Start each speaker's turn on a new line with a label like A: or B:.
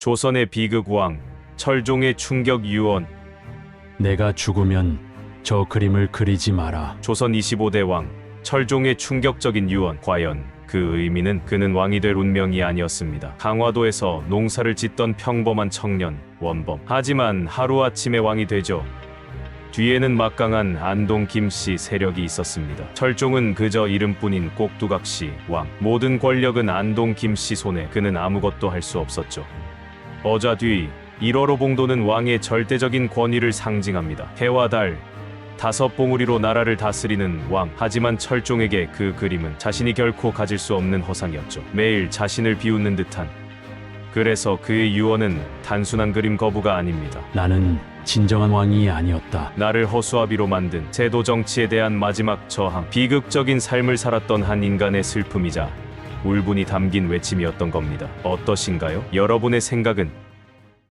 A: 조선의 비극왕, 철종의 충격 유언,
B: 내가 죽으면 저 그림을 그리지 마라.
A: 조선 25대 왕, 철종의 충격적인 유언. 과연 그 의미는 그는 왕이 될 운명이 아니었습니다. 강화도에서 농사를 짓던 평범한 청년, 원범. 하지만 하루아침에 왕이 되죠. 뒤에는 막강한 안동 김씨 세력이 있었습니다. 철종은 그저 이름뿐인 꼭두각시 왕. 모든 권력은 안동 김씨 손에 그는 아무것도 할 수 없었죠. 어자 뒤 1월호 봉도는 왕의 절대적인 권위를 상징합니다. 해와 달, 다섯 봉우리로 나라를 다스리는 왕. 하지만 철종에게 그 그림은 자신이 결코 가질 수 없는 허상이었죠. 매일 자신을 비웃는 듯한. 그래서 그의 유언은 단순한 그림 거부가 아닙니다.
B: 나는 진정한 왕이 아니었다.
A: 나를 허수아비로 만든 제도 정치에 대한 마지막 저항. 비극적인 삶을 살았던 한 인간의 슬픔이자 울분이 담긴 외침이었던 겁니다. 어떠신가요? 여러분의 생각은